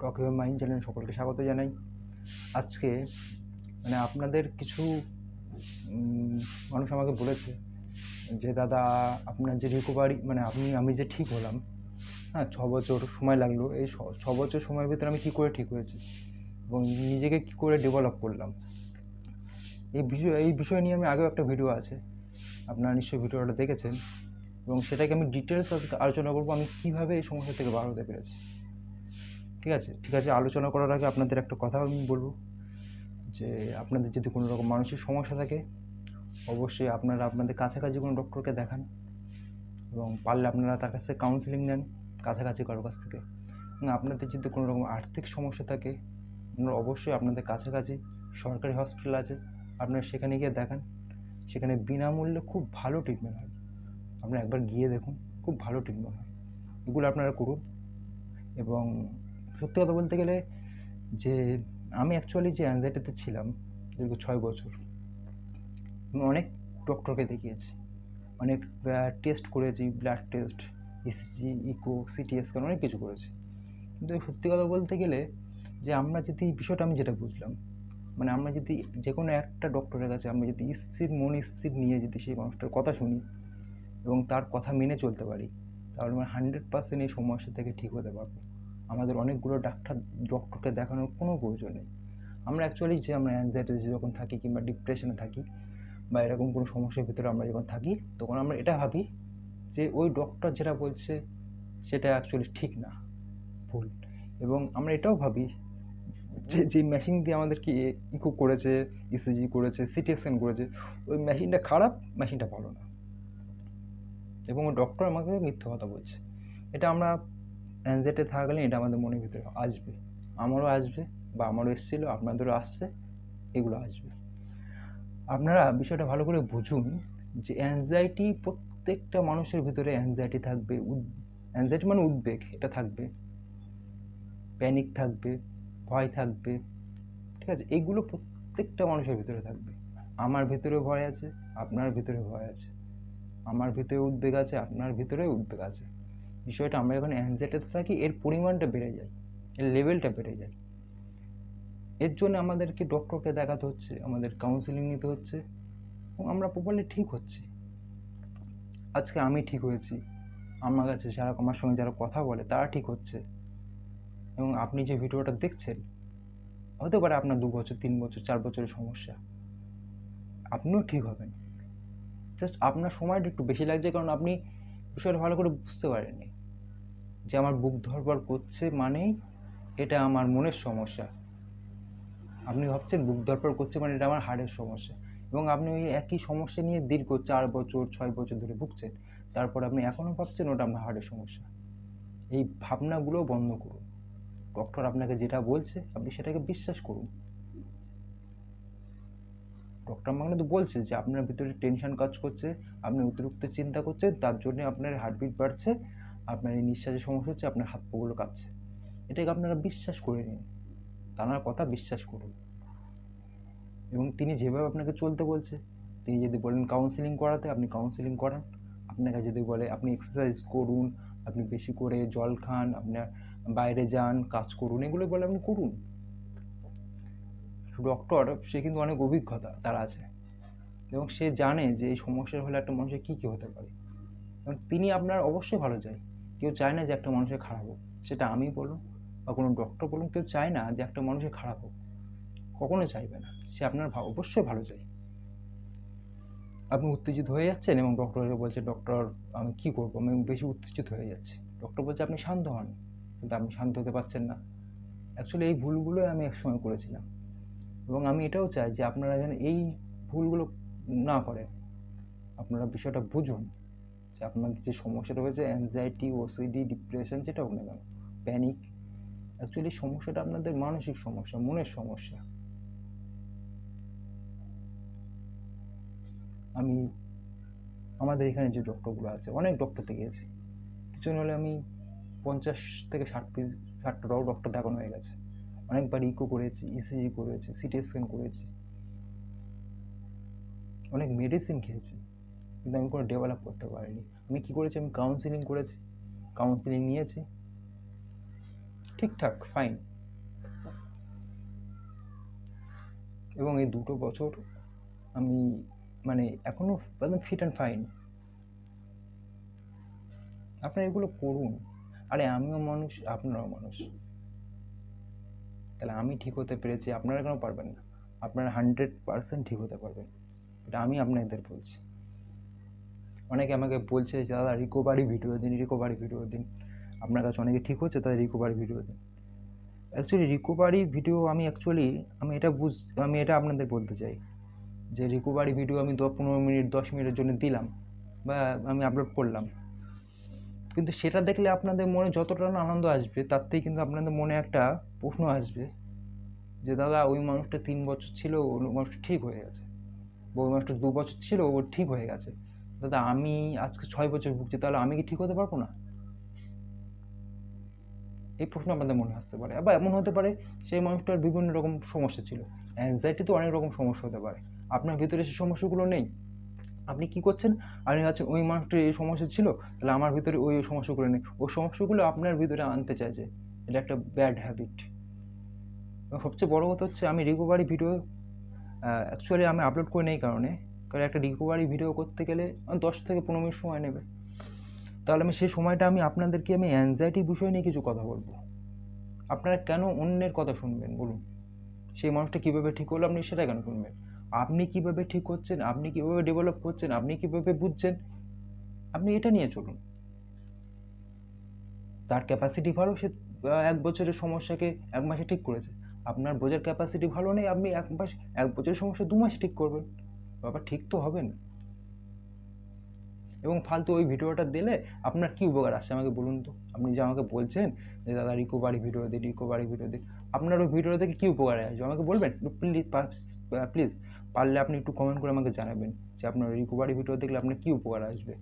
Talk your mind channel সকলকে স্বাগত জানাই। আজকে মানে আপনাদের কিছু মানুষ আমাকে বলেছে যে, দাদা, আপনার যে রিকভারি মানে আপনি, আমি যে ঠিক হলাম হ্যাঁ ছ বছর সময় লাগল, এই ছ- বছর সময়ের ভিতরে আমি কী করে ঠিক হয়েছি এবং নিজেকে কী করে ডেভেলপ করলাম? এই বিষয় এই বিষয় নিয়ে আমি আগেও একটা ভিডিও আছে, আপনারা নিশ্চয়ই ভিডিওটা দেখেছেন এবং সেটাকে আমি ডিটেলস আলোচনা করব, আমি কীভাবে এই সমস্যা থেকে বার হতে পেরেছি। ঠিক আছে? ঠিক আছে, আলোচনা করার আগে আপনাদের একটা কথা আমি বলব, যে আপনাদের যদি কোনো রকম মানসিক সমস্যা থাকে, অবশ্যই আপনারা আপনাদের কাছাকাছি কোনো ডক্টরকে দেখান এবং পারলে আপনারা তার কাছ থেকে কাউন্সিলিং নেন কাছাকাছি কারোর কাছ থেকে। আপনাদের যদি কোনো রকম আর্থিক সমস্যা থাকে, আপনারা অবশ্যই আপনাদের কাছাকাছি সরকারি হসপিটাল আছে, আপনারা সেখানে গিয়ে দেখান। সেখানে বিনামূল্যে খুব ভালো ট্রিটমেন্ট হয়। আপনারা একবার গিয়ে দেখুন, খুব ভালো ট্রিটমেন্ট হয়। এগুলো আপনারা করুন এবং সত্যি কথা বলতে গেলে যে আমি অ্যাকচুয়ালি যে অ্যাংজাইটিতে ছিলাম দীর্ঘ ছয় বছর, আমি অনেক ডক্টরকে দেখিয়েছি। অনেক টেস্ট করেছি blood test ECG echo CT scan অনেক কিছু করেছি। কিন্তু সত্যি কথা বলতে গেলে যে আমরা যদি, বিষয়টা আমি যেটা বুঝলাম মানে আমরা যদি যে কোনো একটা ডক্টরের কাছে আমরা যদি স্থির মন স্থির নিয়ে যদি সেই মানুষটার কথা শুনি এবং তার কথা মেনে চলতে পারি, তাহলে আমরা হান্ড্রেড পার্সেন্ট এই সমস্যা থেকে ঠিক হতে পারব। আমাদের অনেকগুলো ডাক্তার, ডক্টরকে দেখানোর কোনো প্রয়োজন নেই। আমরা অ্যাকচুয়ালি যে আমরা অ্যাংজাইটিতে যখন থাকি কিংবা ডিপ্রেশনে থাকি বা এরকম কোনো সমস্যার ভিতরে আমরা যখন থাকি, তখন আমরা এটা ভাবি যে ওই ডক্টর যেটা বলছে সেটা অ্যাকচুয়ালি ঠিক না, ভুল। এবং আমরা এটাও ভাবি যে যে মেশিন দিয়ে আমাদেরকে ইকো করেছে ইসিজি করেছে সিটি স্ক্যান করেছে, ওই মেশিনটা খারাপ মেশিনটা ভালো না। এবং ওই ডক্টর আমাকে মিথ্যা কথা বলছে। এটা আমরা অ্যাংজাইটি থাকাকালীন এটা আমাদের মনের ভিতরে আসবে। আমারও আসবে বা আমারও এসেছিল, আপনাদেরও আসছে, এগুলো আসবে। আপনারা বিষয়টা ভালো করে বুঝুন যে অ্যাংজাইটি প্রত্যেকটা মানুষের ভিতরে অ্যাংজাইটি থাকবে, উদ অ্যাংজাইটি মানে উদ্বেগ, এটা থাকবে। প্যানিক থাকবে, ভয় থাকবে, ঠিক আছে? এগুলো প্রত্যেকটা মানুষের ভিতরে থাকবে। আমার ভিতরে ভয় আছে, আপনার ভিতরে ভয় আছে। আমার ভিতরে উদ্বেগ আছে, আপনার ভিতরে উদ্বেগ আছে। বিষয়টা আমরা যখন অ্যাংজাইটিতে থাকি, এর পরিমাণটা বেড়ে যায়, এর লেভেলটা বেড়ে যায়। এর জন্য আমাদেরকে ডক্টরকে দেখাতে হচ্ছে, আমাদের কাউন্সিলিং নিতে হচ্ছে, এবং আমরা প্রপারলি ঠিক হচ্ছি। আজকে আমি ঠিক হয়েছি, আমার কাছে যারা, আমার সঙ্গে যারা কথা বলে, তারা ঠিক হচ্ছে। এবং আপনি যে ভিডিওটা দেখছেন, হতে পারে আপনার দু বছর, তিন বছর, চার বছরের সমস্যা। আপনিও ঠিক হবেন। জাস্ট আপনার সময়টা একটু বেশি লাগছে, কারণ আপনি বিষয়টা ভালো করে বুঝতে পারেননি। যে আমার বুক ধরবার করছে মানেই এটা আমার মনের সমস্যা। আপনি ভাবছেন বুক ধরপড় করছে মানে এটা আমার হাড়ের সমস্যা। এবং আপনি ওই একই সমস্যা নিয়ে দীর্ঘ চার বছর, ছয় বছর ধরে ভুগছেন। তারপর আপনি এখনও ভাবছেন ওটা আপনার হাড়ের সমস্যা। এই ভাবনাগুলো বন্ধ করুন। ডক্টর আপনাকে যেটা বলছে, আপনি সেটাকে বিশ্বাস করুন। ডক্টর আমাকে তো বলছে যে আপনার ভিতরে টেনশন কাজ করছে, আপনি অতিরিক্ত চিন্তা করছেন, তার জন্য আপনার হার্টবিট বাড়ছে। আপনার এই নিঃশ্বাসের সমস্যা হচ্ছে আপনার হাত পাগুলো কাঁপছে। এটাকে আপনারা বিশ্বাস করে নিন। তার কথা বিশ্বাস করুন। এবং তিনি যেভাবে আপনাকে চলতে বলছে, তিনি যদি বলেন কাউন্সিলিং করাতে, আপনি কাউন্সিলিং করান। আপনাকে যদি বলে, আপনি এক্সারসাইজ করুন, আপনি বেশি করে জল খান, আপনার বাইরে যান, কাজ করুন, এগুলো বলে আপনি করুন। ডক্টর সে কিন্তু অনেক অভিজ্ঞতা তার আছে। এবং সে জানে যে এই সমস্যার হলে একটা মানুষের কী কী হতে পারে। এবং তিনি আপনার অবশ্যই ভালো চায় কেউ চায় না যে একটা মানুষের খারাপ হোক, সেটা আমি বলুন বা কোনো ডক্টর বলুন, কেউ চায় না যে একটা মানুষের খারাপ হোক, কখনো চাইবে না, সে আপনার অবশ্যই ভালো চাই। আপনি উত্তেজিত হয়ে যাচ্ছেন এবং ডক্টর বলছে ডক্টর আমি কী করব? আমি বেশি উত্তেজিত হয়ে যাচ্ছি। ডক্টর বলছে, আপনি শান্ত হন, কিন্তু আপনি শান্ত হতে পারছেন না। অ্যাকচুয়ালি এই ভুলগুলোই আমি একসময় করেছিলাম। এবং আমি এটাও চাই যে আপনারা যেন এই ভুলগুলো না করেন। আপনারা বিষয়টা বুঝুন। যে আপনাদের যে সমস্যাটা হয়েছে অ্যাংজাইটি ওসিডি ডিপ্রেশন যেটা হোক না কেন প্যানিক অ্যাকচুয়ালি সমস্যাটা আপনাদের মানসিক সমস্যা, মনের সমস্যা। আমি, আমাদের এখানে যে ডক্টরগুলো আছে, অনেক ডক্টরতে গিয়েছি কিছু হলে আমি পঞ্চাশ থেকে ষাট পিস ষাটটাও ডক্টর দেখানো হয়ে গেছে। অনেকবার ইকো করেছি ইসিজি করেছি সিটি স্ক্যান করেছি। অনেক মেডিসিন খেয়েছি। কিন্তু আমি কোনো ডেভেলপ করতে পারিনি। আমি কী করেছি? আমি কাউন্সিলিং করেছি। কাউন্সিলিং নিয়েছি। ঠিকঠাক ফাইন এবং এই দুটো বছর আমি মানে এখনও একদম ফিট অ্যান্ড ফাইন আপনারা এগুলো করুন। আরে আমিও মানুষ, আপনারাও মানুষ। তাহলে আমি ঠিক হতে পেরেছি, আপনারা কেন পারবেন না? আপনারা হান্ড্রেড পারসেন্ট ঠিক হতে পারবেন। এটা আমি আপনাদের বলছি। অনেকে আমাকে বলছে যে, দাদা রিকোভারি ভিডিও দিন রিকোভারি ভিডিও দিন। আপনার কাছে অনেকে ঠিক হচ্ছে তাদের রিকোভারি ভিডিও দিন। অ্যাকচুয়ালি রিকোভারি ভিডিও আমি অ্যাকচুয়ালি আমি এটা বুঝ, আমি এটা আপনাদের বলতে চাই যে রিকোভারি ভিডিও আমি দশ, পনেরো মিনিট, দশ মিনিটের জন্য দিলাম বা আমি আপলোড করলাম। কিন্তু সেটা দেখলে আপনাদের মনে যতটা না আনন্দ আসবে, তার থেকে কিন্তু আপনাদের মনে একটা প্রশ্ন আসবে যে, দাদা, ওই মানুষটা তিন বছর ছিল ওই মানুষটা ঠিক হয়ে গেছে। বা, ওই মানুষটা দু বছর ছিল, ও ঠিক হয়ে গেছে। দাদা, আমি আজকে ছয় বছর ভুগছি, তাহলে আমি কি ঠিক হতে পারব না? এই প্রশ্ন আপনাদের মনে আসতে পারে। আবার এমন হতে পারে, সেই মানুষটার বিভিন্ন রকম সমস্যা ছিল। অ্যাংজাইটি তো অনেক রকম সমস্যা হতে পারে। আপনার ভিতরে সেই সমস্যাগুলো নেই। আপনি কি করছেন? আপনি ভাবছেন, ওই মানুষটার এই সমস্যা ছিল, তাহলে আমার ভিতরে ওই সমস্যাগুলো নেই। ওই সমস্যাগুলো আপনার ভিতরে আনতে চাইছে এটা একটা ব্যাড হ্যাবিট সবচেয়ে বড় কথা হচ্ছে, আমি রিকোভারি ভিডিও অ্যাকচুয়ালি আমি আপলোড করে নেই কারণে। কারণ একটা রিকভারি ভিডিও করতে গেলে দশ থেকে পনেরো মিনিট সময় নেবে। তাহলে আমি সেই সময়টা আমি আপনাদেরকে আমি অ্যাংজাইটির বিষয় নিয়ে কিছু কথা বলব। আপনারা কেন অন্যের কথা শুনবেন বলুন? সেই মানুষটা কীভাবে ঠিক হলো আপনি সেটা কেন শুনবেন? আপনি কীভাবে ঠিক হচ্ছেন? আপনি কীভাবে ডেভেলপ করছেন আপনি কীভাবে বুঝছেন? আপনি এটা নিয়ে চলুন। তার ক্যাপাসিটি ভালো, সে এক বছরের সমস্যাকে এক মাসে ঠিক করেছে। আপনার বোঝার ক্যাপাসিটি ভালো নেই, আপনি এক মাস, এক বছরের সমস্যা দু মাসে ঠিক করবেন। বাবা ঠিক তো হবে না। এবং ফালতু ওই ভিডিওটা দিলে আপনার কী উপকার আসছে আমাকে বলুন তো? আপনি যে আমাকে বলছেন যে, দাদা রিকোভারি ভিডিও দিই রিকোভারি ভিডিও দিই আপনার ওই ভিডিও থেকে কী উপকার আসবে আমাকে বলবেন? প্লিজ প্লিজ পারলে আপনি একটু কমেন্ট করে আমাকে জানাবেন যে, আপনার রিকোভারি ভিডিও দেখলে আপনার কী উপকার আসবে?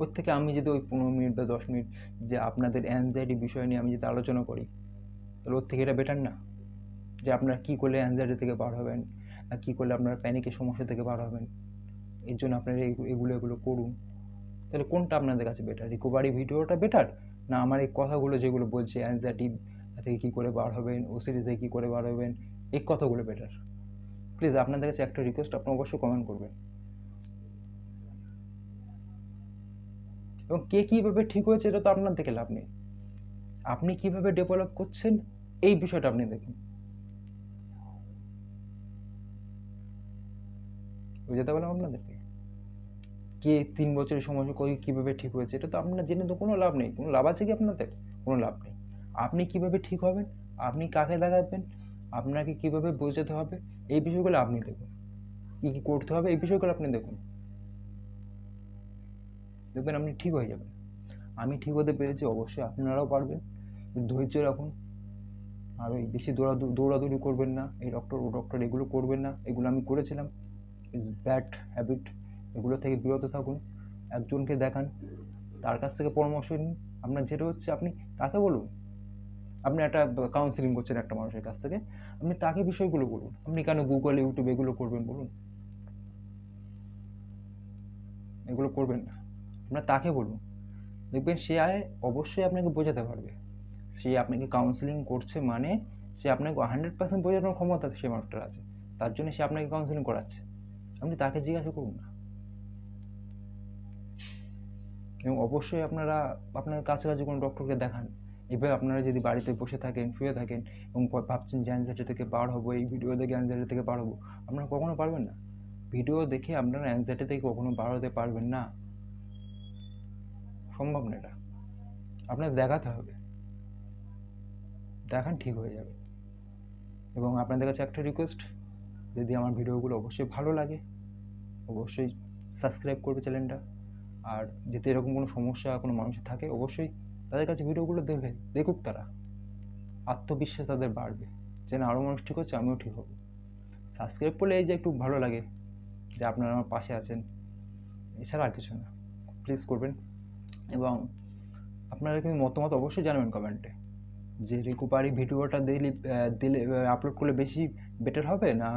ওর থেকে আমি যদি ওই পনেরো মিনিট বা দশ মিনিট যে আপনাদের অ্যাংজাইটি বিষয় নিয়ে আমি যদি আলোচনা করি, তাহলে ওর থেকে এটা বেটার না? যে আপনারা কী করলে অ্যাংজাইটি থেকে বার হবেন? কী করলে আপনারা প্যানিকের সমস্যা থেকে বার হবেন? এর জন্য আপনারা এগুলো এগুলো করুন। তাহলে কোনটা আপনাদের কাছে বেটার রিকোভারি ভিডিওটা বেটার না আমার এই কথাগুলো যেগুলো বলছে অ্যাংজাইটি থেকে কী করে বার হবেন ওসিডি থেকে কী করে বার হবেন, এই কথাগুলো বেটার প্লিজ আপনাদের কাছে একটা রিকোয়েস্ট আপনি অবশ্যই কমেন্ট করবেন। এবং কে কীভাবে ঠিক হয়েছে, এটা তো আপনার দেখে লাভ নেই। আপনি কীভাবে ডেভেলপ করছেন, এই বিষয়টা আপনি দেখুন। বুঝতে পারলাম আপনাদেরকে? কে তিন বছরের সময় কই কীভাবে ঠিক হয়েছে? এটা তো আপনার জেনে তো কোনো লাভ নেই। কোনো লাভ আছে কি আপনাদের? কোনো লাভ নেই। আপনি কীভাবে ঠিক হবেন? আপনি কাকে দেখাবেন? আপনাকে কীভাবে বোঝাতে হবে? এই বিষয়গুলো আপনি দেখুন। কী কী করতে হবে? এই বিষয়গুলো আপনি দেখুন। দেখবেন আপনি ঠিক হয়ে যাবেন। আমি ঠিক হতে পেরেছি, অবশ্যই আপনারাও পারবেন। ধৈর্য রাখুন। আর ওই বেশি দৌড়াদৌ, দৌড়াদৌড়ি করবেন না। এই ডক্টর ও ডক্টর এগুলো করবেন না। এগুলো আমি করেছিলাম। ইজ ব্যাড হ্যাবিট এগুলো থেকে বিরত থাকুন। একজনকে দেখান, তার কাছ থেকে পরামর্শ নিন। আপনার যেটা হচ্ছে আপনি তাকে বলুন। আপনি একটা কাউন্সিলিং করছেন একটা মানুষের কাছ থেকে। আপনি তাকে বিষয়গুলো বলুন। আপনি কেন গুগল ইউটিউব এগুলো করবেন বলুন? এগুলো করবেন না। আপনার তাকে বলুন। দেখবেন সে আয় অবশ্যই আপনাকে বোঝাতে পারবে। সে আপনাকে কাউন্সিলিং করছে মানে সে আপনাকে হান্ড্রেড পার্সেন্ট বোঝানোর ক্ষমতা সে মানুষটার আছে। তার জন্য সে আপনাকে কাউন্সিলিং করাচ্ছে। আপনি তাকে জিজ্ঞাসা করুন না? এবং অবশ্যই আপনারা আপনার কাছাকাছি কোনো ডক্টরকে দেখান। এভাবে আপনারা যদি বাড়িতে বসে থাকেন, শুয়ে থাকেন এবং ভাবছেন যে অ্যাংজাইটি থেকে বার হব, এই ভিডিও দেখে অ্যাংজাইটি থেকে বার হব, আপনারা কখনো পারবেন না। ভিডিও দেখে আপনারা অ্যাংজাইটি থেকে কখনো বার হতে পারবেন না। সম্ভব না এটা। আপনার দেখাতে হবে। দেখান ঠিক হয়ে যাবে। এবং আপনাদের কাছে একটা রিকোয়েস্ট যদি আমার ভিডিওগুলো অবশ্যই ভালো লাগে অবশ্যই সাবস্ক্রাইব করবে চ্যানেলটা আর যদি এরকম কোনো সমস্যা কোনো মানুষের থাকে, অবশ্যই তাদের কাছে ভিডিওগুলো দেখবে দেখুক তারা। আত্মবিশ্বাস তাদের বাড়বে। যে না আরও মানুষ ঠিক হচ্ছে, আমিও ঠিক হব। সাবস্ক্রাইব করলে এই যে একটু ভালো লাগে যে আপনারা আমার পাশে আছেন, এছাড়া আর কিছু না। প্লিজ করবেন। এবং আপনারা কিন্তু মতামত অবশ্যই জানাবেন কমেন্টে যে রিকুপারি ভিডিওটা দিলে দিলে আপলোড করলে বেশি বেটার হবে না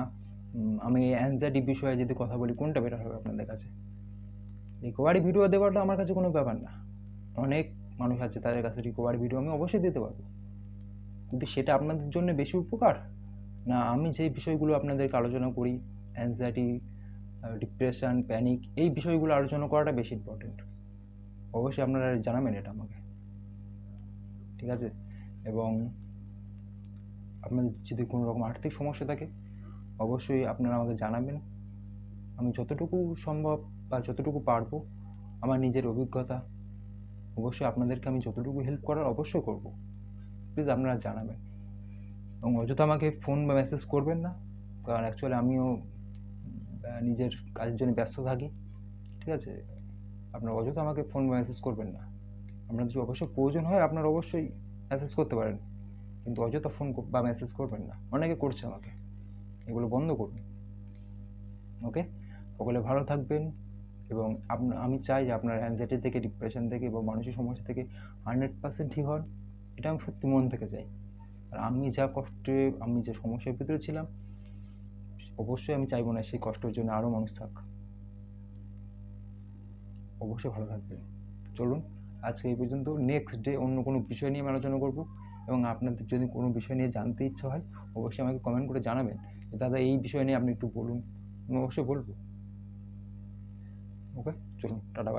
আমি অ্যাংজাইটি বিষয়ে যদি কথা বলি, কোনটা বেটার হবে আপনাদের কাছে? রিকভারি ভিডিও দেওয়াটা আমার কাছে কোনো ব্যাপার না। অনেক মানুষ আছে তাদের কাছে রিকভারি ভিডিও আমি অবশ্যই দিতে পারব। কিন্তু সেটা আপনাদের জন্য বেশি উপকার? না, আমি যে বিষয়গুলো আপনাদেরকে আলোচনা করি অ্যাংজাইটি ডিপ্রেশন প্যানিক এই বিষয়গুলো আলোচনা করাটা বেশি ইম্পর্টেন্ট অবশ্যই আপনারা জানাবেন এটা আমাকে। ঠিক আছে? এবং আপনাদের যদি কোনো রকম আর্থিক সমস্যা থাকে অবশ্যই আপনারা আমাকে জানাবেন। আমি যতটুকু সম্ভব বা যতটুকু পারব আমার নিজের অভিজ্ঞতা, অবশ্যই আপনাদেরকে আমি যতটুকু হেল্প করার অবশ্যই করব। প্লিজ আপনারা জানাবেন। এবং অযথা আমাকে ফোন বা মেসেজ করবেন না, কারণ অ্যাকচুয়ালি আমিও নিজের কাজের জন্য ব্যস্ত থাকি, ঠিক আছে? আপনারা অযথা আমাকে ফোন বা মেসেজ করবেন না। আপনার যদি অবশ্যই প্রয়োজন হয়, আপনারা অবশ্যই মেসেজ করতে পারেন। কিন্তু অযথা ফোন বা মেসেজ করবেন না। অনেকে করছে আমাকে। এগুলো বন্ধ করুন। ওকে? সকলে ভালো থাকবেন এবং আমি চাই যে আপনার অ্যাংজাইটি থেকে ডিপ্রেশন থেকে বা মানসিক সমস্যা থেকে হান্ড্রেড পার্সেন্ট ঠিক হন। এটা আমি সত্যি মন থেকে চাই। আর আমি যা কষ্টে, আমি যে সমস্যার ভিতরে ছিলাম, অবশ্যই আমি চাইব না সেই কষ্টের জন্য আরও মানুষ থাক। অবশ্যই ভালো থাকবেন। চলুন, আজকে এই পর্যন্ত। নেক্সট ডে অন্য কোনো বিষয় নিয়ে আমি আলোচনা করব এবং আপনাদের যদি কোনো বিষয় নিয়ে জানতে ইচ্ছা হয়, অবশ্যই আমাকে কমেন্ট করে জানাবেন। দাদা এই বিষয় নিয়ে আপনি একটু বলুন। আমি অবশ্যই বলব। ওকে চলুন টাটা বাই